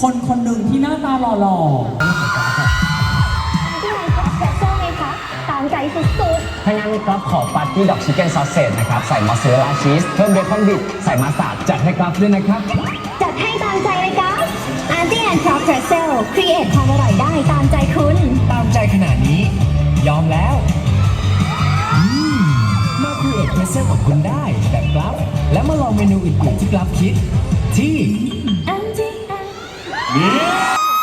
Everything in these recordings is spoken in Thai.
คนคนหนึ่งที่หน้าตาหล่อที่ไหนครับเฟรชโซ่ไหมคะตามใจสุดถ้างั้นครับขอปาร์ตี้ดอกชิคเก้นซอสเซจนะครับ ใส่มอสซาเรลล่าชีส เพิ่มเบคอนบิด ใส่มาสตาร์ดจัดให้ครับด้วยนะครับ ๆ จัดให้ตามใจเลยครับอาร์ตี้แอนด์คราฟเฟรชเซลครีเอทความอร่อยได้ตามใจคุณ ตามใจขนาดนี้ ยอมแล้วอืมมาคุยเอ็ดเพรสเซลของคุณได้แบบกราฟและมาลองเมนูอื่นๆที่กราฟคิด ที่อันที่อัน ๆ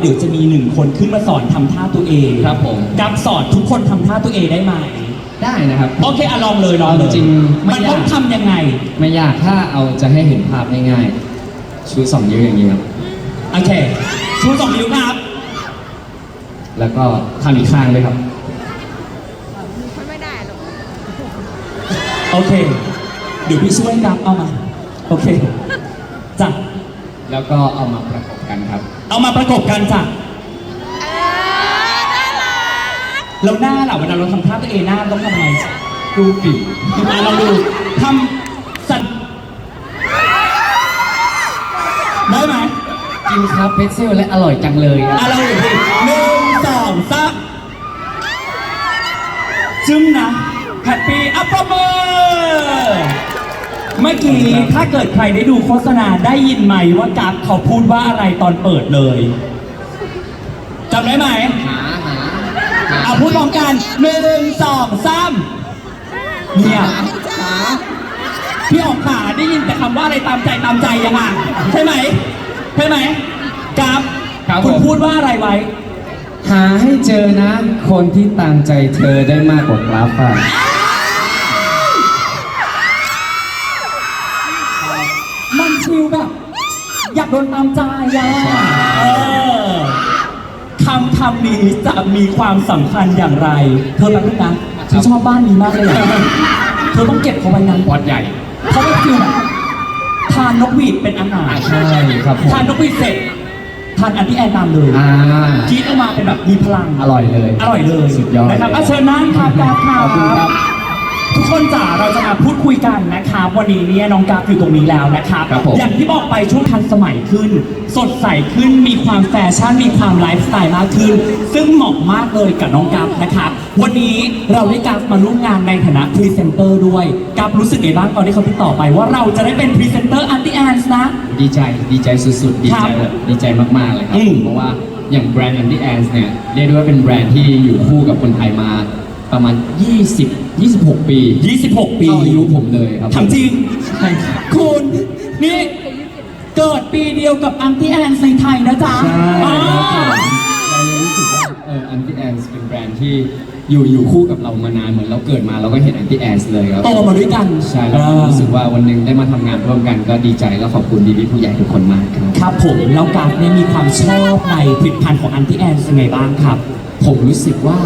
เดี๋ยวจะมีหนึ่งคนขึ้นมาสอนทำท่าตัวเองครับผม กับสอนทุกคนทำท่าตัวเองได้ไหมได้นะครับ โอเคอะลองเลยลองเลยจริงๆไม่มันยาก ต้องทำยังไงไม่ยากถ้าเอาจะให้เห็นภาพง่ายๆชูสองนิ้วอย่างนี้ครับโอเคชูสองนิ้วครับ แล้วก็ทำอีกข้างด้วยครับโอเค เดี๋ยวพี่ช่วยครับเอามา โอเคจ้ะแล้วก็เอามาประกบกันครับ เอามาประกบกันจ้ะแล้วหน้าล่ะเวลาเราทำท่าตัวเองหน้าต้องทำยังไงรูปีมาเราดูทำสัตว์ได้ไหมกินครับเพรสเซลและอร่อยจังเลยครับอะเราอีกทีหนึ่งสองสามจึ้งนะแฮปปี้อัปเปอร์ เมื่อกี้ถ้าเกิดใครได้ดูโฆษณาได้ยินไหมว่ากัฟเขาพูดว่าอะไรตอนเปิดเลยจำได้ไหมหาหาหาเอาพูดพร้อมกันหนึ่งสองสามเนี่ยหาพี่ออกขาได้ยินแต่คำว่าอะไรตามใจตามใจยังอะใช่ไหมใช่ไหมกัฟครับผคุณมพูดว่าอะไรไว้ หาให้เจอนะ คนที่ตามใจเธอได้มากกว่ากราฟอะ อยากโดนตามใจอะเออคำคำนี้จะมีความสำคัญอย่างไร เธอแป๊บนึงนะฉันชอบบ้านนี้มากเลยอะเธอต้องเก็บเขาไว้นั้นวัดใหญ่ เพราะว่าฟิลแบบทานนกหวีดเป็นอาหารใช่ครับผมทานนกหวีดเสร็จทานอันที่แอนตามเลยอ่ากินออกมาเป็นแบบมีพลัง อร่อยเลย อร่อยเลยสุดยอดนะครับเลยอะเชิญนั่งครับกราฟครัขอบคุณครับ บ ทุกคนจ๋าเราจะมาพูดคุยกันนะครับวันนี้เนี่ยน้องกราฟอยู่ตรงนี้แล้วนะครับครับผมอย่างที่บอกไปช่วงทันสมัยขึ้น สดใสขึ้นมีความแฟชั่นมีความไลฟ์สไตล์มากขึ้น ซึ่งเหมาะมากเลยกับน้องกราฟนะครับวันนี้เราได้กราฟมาร่วมงานในฐานะพรีเซนเตอร์ด้วยกราฟรู้สึกไงบ้างตอนที่เขาติดต่อไปว่าเราจะได้เป็นพรีเซนเตอร์อันตี้แอนส์นะ ดีใจดีใจสุดๆ ดีครัใจบแบบดีใจมากๆเลยครับอืม เพราะว่าอย่างแบรนด์ Andy a n s เนี่ยเรียกได้ว่าเป็นแบรนด์ที่อยู่คู่กับคนไทยมา ประมาณ 20 26 ปี26 ปีเท่าอายุผมเลยครับถามจริง ใช่ครับ คุณนี่เกิดปีเดียวกับอันตี้แอนในไทยนะจ๊ะใช่อ่าเราเลยรู้สึกว่าเออ Andy a n s เป็นแบรนด์ที่อยู่อยู่คู่กับเรามานานเหมือนเราเกิดมาเราก็เห็น Andy a n s เลยครับโตมาด้วยกันใช่แล้วรู้สึกว่าวันหนึ่งได้มาทำงานร่วมกันก็ดีใจและขอบคุณดีๆผู้ใหญ่ทุกคนมากครับ ครับผมแล้วการเนี่ยมีความชอบในผลิตภัณฑ์ของอันตี้แอนยังไงบ้างครับ ผมรู้สึกว่า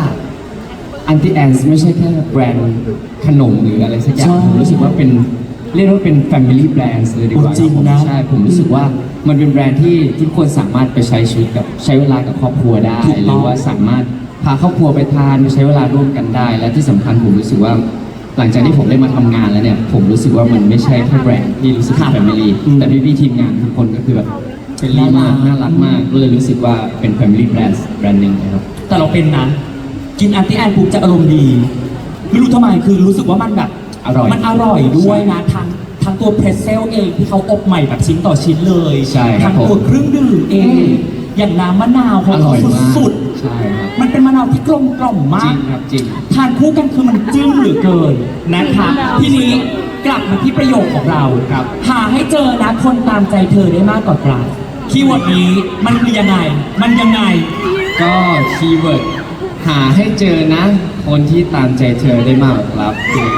Anti a n s ไม่ใช่แค่แบรนด์ขนมหรืออะไรสักอย่าใช่งผมรู้สึกว่าเป็นเรียกว่าเป็น Family Brands เลยดีกว่าโอ้จริงคบผมนะใช่ ผมรู้สึกว่ามันเป็นแบรนด์ที่ทุกคนสามารถไปใช้ชีวิตกับใช้เวลากับครอบครัวได้ถูกหต้รือองว่าสามารถพาครอบครัวไปทานไปใช้เวลาร่วมกันได้ และที่สำคัญผมรู้สึกว่า หลังจากที่ผมได้มาทำงานแล้วเนี่ย ผมรู้สึกว่ามันไม่ใช่แค่แบรนด์ที่รู้สึกเป็น Family อืมแต่พี่ๆทีมงานทุกคนก็คือแบบเป็นรีมากน่ารักน่ารักมากก็เลยรู้สึกว่าเป็น Family Brands แบรนด์หนึ่งนะครับแต่เราเป็นนะ กินอันตี้แอนปุ๊บจะอารมณ์ดี ไม่รู้ทำไมคือรู้สึกว่ามันแบบ อร่อย มันอร่อยด้วยนะทั้งทั้งตัวเพรสเซลเองที่เขาอบใหม่แบบชิ้นต่อชิ้นเลยใช่ครับทั้งตัวผมเครื่องดื่มเองอืมอย่างน้ำมะนาวขอองร่เขาอยมากสุดใช่ครับๆมันเป็นมะนาวที่กลมกล่อมมาจริก งครับจริง ทานคู่กันคือมันจึ้งเหลือเกินนะคะทีนี้กลับมาที่ประโยคของเราครับ หาให้เจอนะคนตามใจเธอได้มากกว่ากราฟคีย์เวิร์ดนี้มันคือยังไง มันยังไง ก็คีย์เวิร์ด หาให้เจอนะ คนที่ตามใจเธอได้มากกว่าครับคือ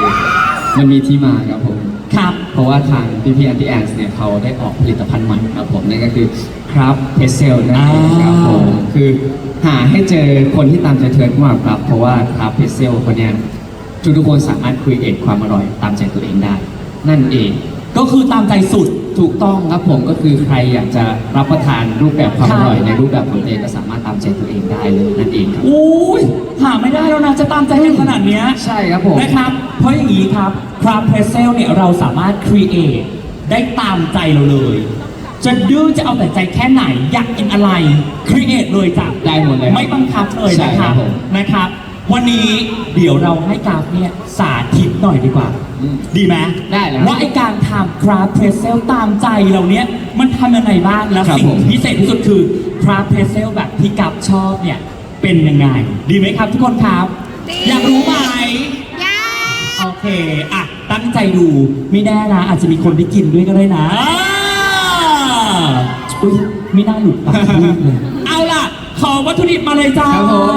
มันมีที่มาครับผม ครับ เพราะว่าทางพี่พี่แอนตี้แอนเนี่ยเขาได้ออกผลิตภัณฑ์ใหม่ครับผมนั่นก็คือครับเพเซลนั่นเองครับผมคือหาให้เจอคนที่ตามใจเธอมากกว่าครับ เพราะว่าครับเพเซลคนเนี้ยทุกทุกๆคนสามารถคุยเอทความอร่อยตามใจตัวเองได้ นั่นเองก็คือตามใจสุด ถูกต้องครับผมก็คือใครอยากจะรับประทานรูปแบบความครัอบร่อยในรูปแบบของตัวเองก็สามารถตามใจตัวเองได้เลยนั่นเองครับ อุ้ยหาไม่ได้แล้วนะ จะตามใจกันขนาดเนี้ยใช่ครับผม นะครับ เพราะอย่างนี้ครับคราฟเพรสเซลเนี่ยเราสามารถครีเอทได้ตามใจเราเลย จะดื้อจะเอาแต่ใจแค่ไหน อยากกินอะไรครีเอทเลยจ้ะได้หมดเลยครับไม่บังคับเลยใช่นะคครัรับบผม นะครับ วันนี้เดี๋ยวเราให้กราฟเนี่ยสาธิต หน่อยดีกว่าอืมดีไหมได้แล้วว่าไอการทำคราฟเพรสเซลตามใจเราเนี้ยมันทำยังไงบ้างแล้วครับสิ่งผมพิเศษที่สุดคือคราฟเพรสเซลแบบที่กับชอบเนี่ยเป็นยังไง ดีไหมครับทุกคนครับ อยากรู้ไหมโอเคอะตั้งใจดูไม่แน่นะอาจจะมีคนได้กินด้วยก็ได้นะอ่าอุ้ยไม่น่าหลุดปากพูดเลยเอาล่ะ ขอวัตถุดิบมาเลยจ้าครับผม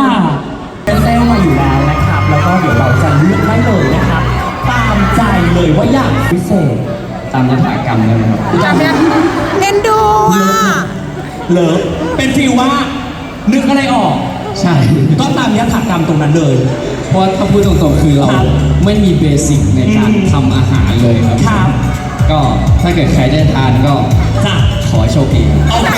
เป็นเซลมาอยู่แล้วนะครับ แล้วก็เดี๋ยวเราจะเลือกได้เลยนะครับตาม ใจเลยว่าอยากพิเศษตามยถากรรมได้ไหมครับจำเนี่ยเอ็นดูอะเลิฟเป็นฟีลว่านึกอะไรออก ใช่ ก็ตามยถากรรมตรงนั้นเลย เพราะถ้าพูดตรงๆคือเราครับไม่มีเบสิกในการอืมทำอาหารเลยครับ ครับ ก็ถ้าเกิดใครได้ทานก็จ้ะขอให้โชคดีครับ โอเค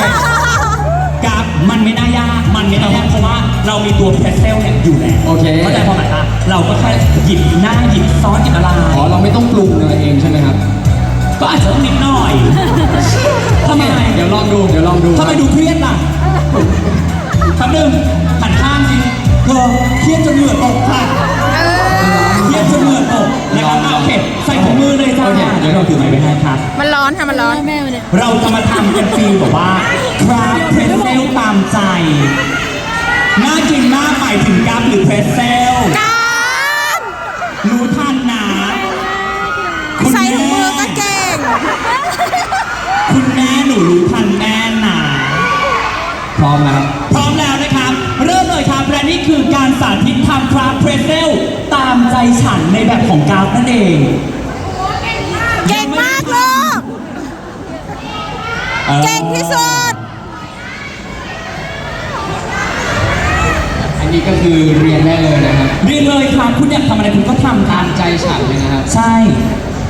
กับมันไม่น่ายาก มันไม่น่ายากเพราะว่า เรามีตัวเพรสเซลเนี่ยอยู่แล้วโอเค เข้าใจความหมายปะเราก็แค่หยิบหน้าหยิบซอสหยิบอะไรอ๋อเราไม่ต้องปรุงเลยเองใช่ไหมครับก็อาจจะต้องนิดหน่อยทำไมเดี๋ยวลองดูเดี๋ยวลองดูทำไมดูเครียดล่ะคำหนึ่งหันข้างสิเธอเครียดจนเหงื่อตกค่ะเครียดจนเหงื่อตกนะครับอะโอเคใส่ถุงมือเลยจ้าโอเคเดี๋ยวเราถือไม้ไว้ให้ครับ มันร้อนค่ะมันร้อน เราจะมาทำกันฟีลแบบว่า คราฟเพรสเซลตามใจ น่ากินมากหมายถึงกัมหรือเพรสเซลการรู้ทันนะคุณใส่ถุงมือแม่ก็เก่ง คุณแม่หนูรู้ทันแม่นะพร้อมแล้วครับ พร้อมแล้วนะครับ เริ่มเลยครับและนี่คือการสาธิตทำคราฟเพรสเซลตามใจฉันในแบบของกราฟนั่นเอง เก่งมากลูกอ่อเก่งที่สุด นนี้ก็คือเรียนได้เลยนะครับเรียนเลยครับคุณอยากทำอะไรคุณก็ทำครัตาบมใจฉันเลยนะครับใช่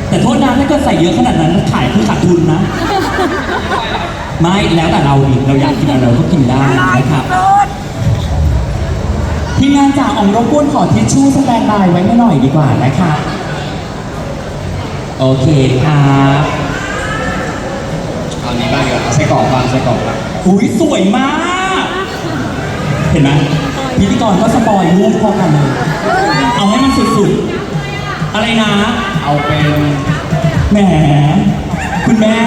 แต่โทษนะถ้าเกิดใส่เยอะขนาดนั้นขายคือขาดทุนนะ ไม่แล้วแต่เราดิเราอยากกินอะไรเราก็กินได้นะครับทีมงานจากอ่องรบกวนขอทิชชู่สแตนบายไว้ให้หน่อยดีกว่านะครับโอเคครับเอานี้บ้างเดี๋ยวเอาไส้กรอกบ้างไส้กรอกบ้างอุ้ยสวยมาก เห็นไหม พิธีกรก็สปอยรูปพอกันเลยเอาให้มันสุดๆ อะไรนะ เอาเป็นแหมคุณแม่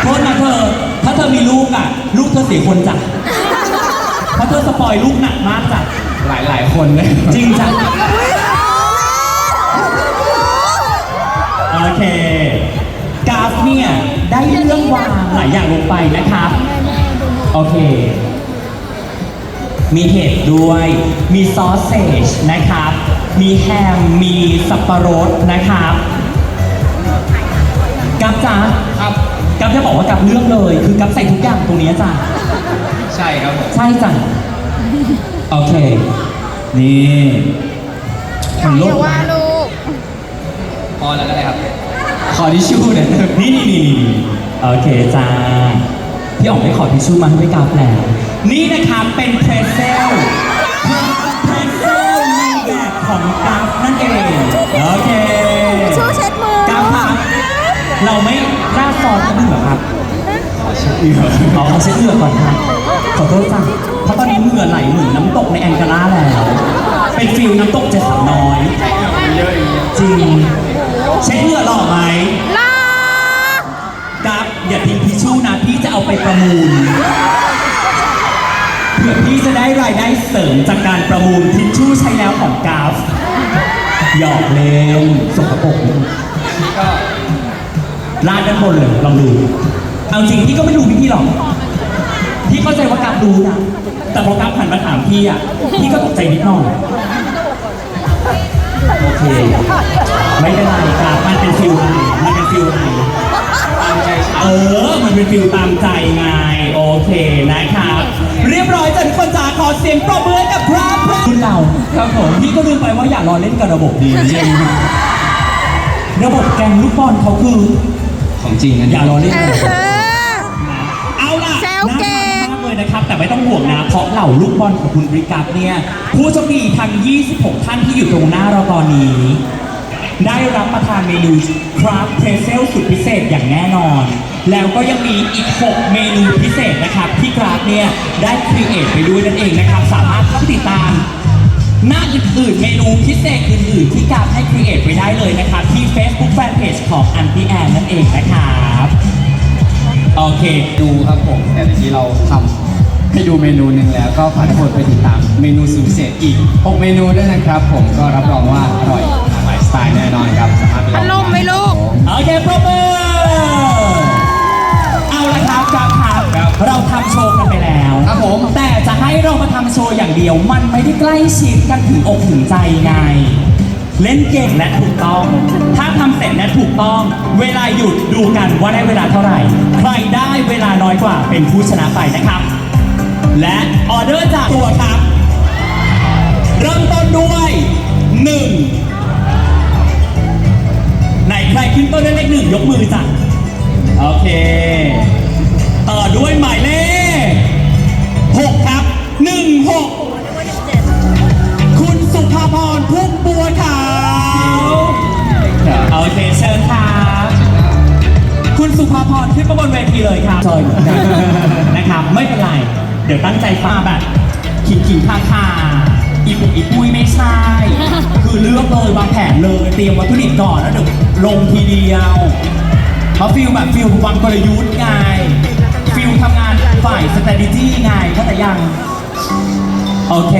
โทษนะเธอ ถ้าเธอมีลูกอะ ลูกเธอเสียคนจ้ะเพราะเธอสปอยลูกหนักมากจ้ะหลายๆคนเลย จริงจ้ะโอเคกราฟเนี่ย ได้เรื่องวางหลายอย่างลงไปนะครับ โอเค มีเห็ดด้วย มีซอสเซจนะครับ มีแฮม มีสับปะรดนะครับกับจ้าครับกับจะบอกว่ากับเลือกเลย คือกับใส่ทุกอย่างตรงนี้จ้ะใช่ครับผมใช่จ้ะโอเค นี่ใครจะว่าลูกพอแล้วก็ได้ครับ ขอทิชชู่หน่อยนี่นี่นี่นี่โอเคจ้าพี่อ๋องได้ขอทิชชู่มาให้พี่กราฟแล้ว นี่นะครับเป็นเพรเซลเพรสเซลในแบบของกราฟนั่นเอง โอเคชูเช็ดมือกราฟครับเราไม่ราดอสกันเหรอครับขอเช็เหงื่ออ๋อเช็ดเหงื่อก่อนครับขอโทษจ้ะเพราะตอนนี้เหงื่อไหลเหมือนน้ำตกในแองกาลาแล้ว เป็นฟิลน้ำตกจะสาวน้อย จริง เช็ดเหงื่อหล่อไหมหล่อกับอย่าทิ้งทิชชู่นะพี่จะเอาไปประมูล เพื่อพี่จะได้รายได้เสริมจากการประมูลทิชชู่ใช้แล้วของกราฟหยอกเล่นสกปรกลาดด้านบนเลยลองดู เอาจริงพี่ก็ไม่รู้วิธีหรอก พี่เข้าใจว่ากราฟรู้นะ แต่พอกราฟหันมาถามพี่อะ พี่ก็ตกใจนิดหน่อยโอเค ไม่เป็นไรครับมันเป็นฟิลไงมันเป็นฟิลไงเออ มันเป็นฟิลตามใจไง โอเคนะครับ เรียบร้อยจนคนจ๋าขอเสียงปรบมือให้กับครับคุณเราครับผมพี่ก็ลืมไปว่าอย่ารอเล่นกับระบบดีจริงระบบแกงลูกบอลเขาคือ ของจริงอันอนี้ย่ารอเล่นเอกับระบบอเอาล่ะแซวเก่ง น่ารัมากเลยนะครับ แต่ไม่ต้องห่วงนะ เพราะเหล่าลูกบอลของคุณบริกัสเนี่ย ผู้โชคดีทั้ง 26 ท่านที่อยู่ตรงหน้าเราตอนนี้ ได้รับประทานเมนูคราฟเพรสเซลสุดพิเศษอย่างแน่นอน แล้วก็ยังมีอีก 6 เมนูพิเศษนะครับที่กราฟเนี่ยได้ครีเอทไปด้วยนั่นเองนะครับ สามารถเข้าไปติดตามหน้าอื่นๆ เมนูพิเศษอื่นๆ ที่กราฟให้ครีเอทไปได้เลยนะครับ ที่ Facebook Fanpage ของ a n t i a n นั่นเองนะครับโอเค ดูครับผม แต่ทีนี้เราทำให้ดูเมนูหนึ่งแล้วก็ฝากทุกคนไปติดตามเมนูสุดพิเศษอีก 6 เมนูด้วยนะครับผมก็รับรองว่าอร่อยหลากหลายสไตล์แน่นอนครับสามารถไปลองพัดลมไหมลูกโอเคปรบมือ ให้เรามาทำโชว์อย่างเดียว มันไม่ได้ใกล้ชิดกันถึงอกถึงใจไง เล่นเก่งและถูกต้อง ถ้าทำเสร็จและถูกต้อง เวลาหยุดดูกันว่าได้เวลาเท่าไหร่ ใครได้เวลาน้อยกว่าเป็นผู้ชนะไปนะครับ และออเดอร์จากตัวครับ เริ่มต้นด้วยหนึ่งไหนใครขึ้นต้นด้วยเลขหนึ่งยกมือจ้ะโอเค ต่อด้วยหมายเลขหกครับ หนึ่งหกคุณสุภาพรพุ่มบัวขาวโอเคเชิญครับคุณสุภาพรขึ้นมาบนเวทีเลยครับเชิญนะครับไม่เป็นไร เดี๋ยวตั้งใจฟังแบบขิงขิงคาคาอีปุกอีปุยไม่ใช่ คือเลือกเลยวางแผนเลย เตรียมวัตถุดิบก่อนแล้วเดี๋ยวลงทีเดียวเพราะฟิลแบบฟิลวางกลยุทธ์ไง ฟิลทำงานฝ่าย strategy ไงเข้าใจยัง โอเค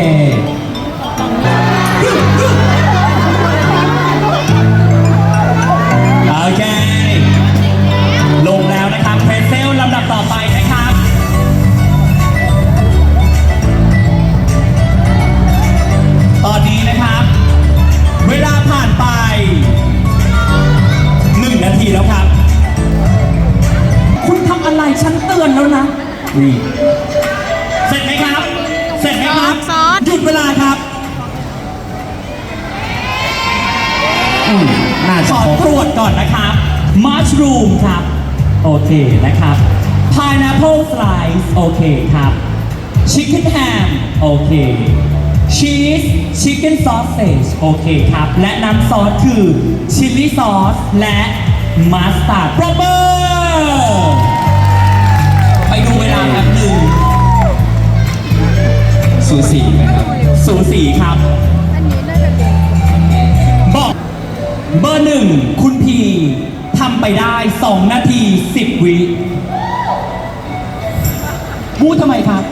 pineapple slice โอเคครับ chicken ham โอเค cheese chicken sausage โอเคครับ และน้ำซอสคือ chili sauce และมัสตาร์ดปรบมือไปดูเวลาแป๊บหนึ่งสูสีนะครับ สูสีครับ บอกเบอร์หนึ่งคุณพีทำไปได้ 2 นาที 10 วิ พูดทำไมครับ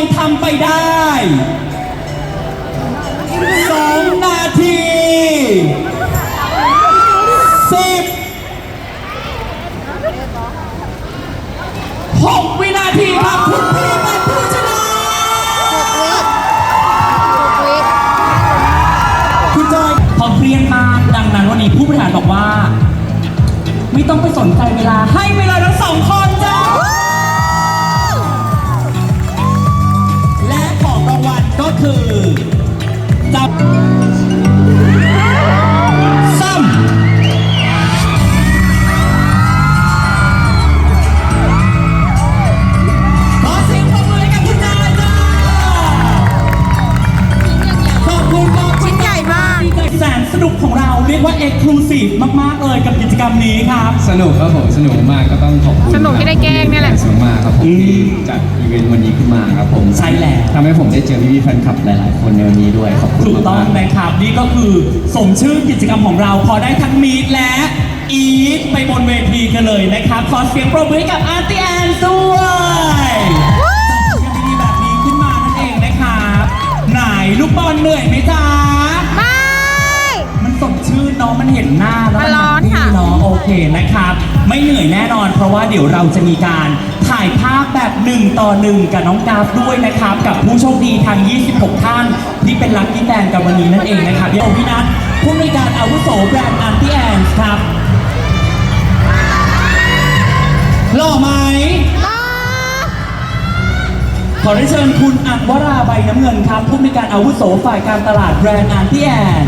ยทำไปได้2นาทีสิบหกวินาทีครับคุณพี่เป็นผู้ชนะคุณจอยพอเครียดมากดังนั้นวันนี้ผู้บริหารบอกว่า ไม่ต้องไปสนใจเวลาให้เวลาทั้งสองคน สนุกครับผมสนุกมากก็ต้องขอบคุณสนุกที่ได้แกล้งเนี่ยแหละ สนุกมากครับผมอืมที่จัดอีเวนต์วันนี้ขึ้นมาครับผมใช่แล้ว ทำให้ผมได้เจอพี่ๆแฟนคลับหลายๆ คนในวันนี้ด้วยขอบคุณถูกต้องมากๆนะครับ นี่ก็คือสมชื่อกิจกรรมของเรา พอได้ทั้งมีดและอีทไปบนเวทีกันเลยนะครับ ขอเสียงปรบมือให้กับอาร์ตีแอนด้วยจัดกิจกรรมดีๆแบบนี้ขึ้นมานั่นเองนะครับ ไหนลูกบอลเหนื่อยไหมจ๊ะไม่มันสด ชื่นเนาะมันเห็นหน้าแล้วมันร้อนค่ะ เนาะโอเคนะครับ ไม่เหนื่อยแน่นอน เพราะว่าเดี๋ยวเราจะมีการถ่ายภาพแบบหนึ่งต่อหนึ่งกับน้องกราฟด้วยนะครับ กับผู้โชคดีทาง 26 ท่าน ที่เป็นลัคกี้แฟนกันวันนี้นั่นเองนะครับเดี๋ยวพี่นัทผู้ในวยการอาวุโสแบรนด์อันตี้แอนครับหล่อไหม ขอได้เชิญคุณอักวราใบน้ำเงินครับ ผู้มีการอาวุโสฝ่ายการตลาดแบรนด์อันตี้แอน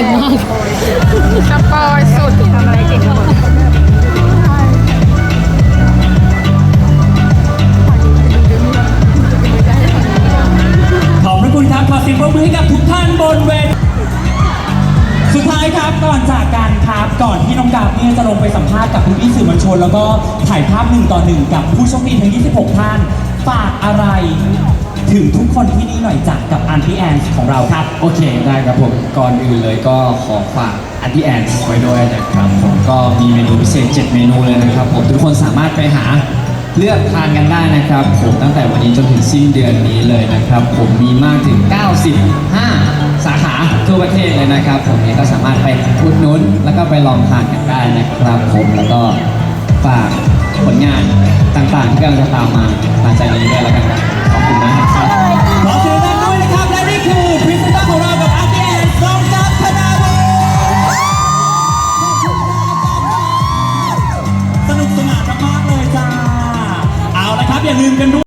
ก่งมากสปอยสุดทำอะไรเก่งหมดขอบพระคุณครับขอเสียงปรบมือให้กับทุกท่านบนเวทีสุดท้ายครับก่อนจากกันครับก่อนที่น้องกาบเนี่ยจะลงไปสัมภาษณ์กับพี่ๆสื่อมวลชน แล้วก็ถ่ายภาพหนึ่งต่อหนึ่งกับผู้โชคดีทั้ง 26 ท่าน ฝากอะไร ถึงทุกคนที่นี่หน่อยจากกับอันตี้แอนของเราครับ โอเคได้ครับผมก่อนอื่นเลยก็ขอฝากอันตี้แอนไว้ด้วยนะครับผมก็มีเมนูพิเศษ 7 เมนูเลยนะครับผมทุกคนสามารถไปหาเลือกทานกันได้นะครับ ผมตั้งแต่วันนี้จนถึงสิ้นเดือนนี้เลยนะครับ ผมมีมากถึง 95 สาขาทั่วประเทศเลยนะครับ ผมนี้ก็สามารถไปอุดหนุนแล้วก็ไปลองทานกันได้นะครับ ผมแล้วก็ฝากผลงานต่างๆที่กำลังจะตามมาหลังจากนี้ด้วยแล้วกันครับ อย่าลืมกันด้วย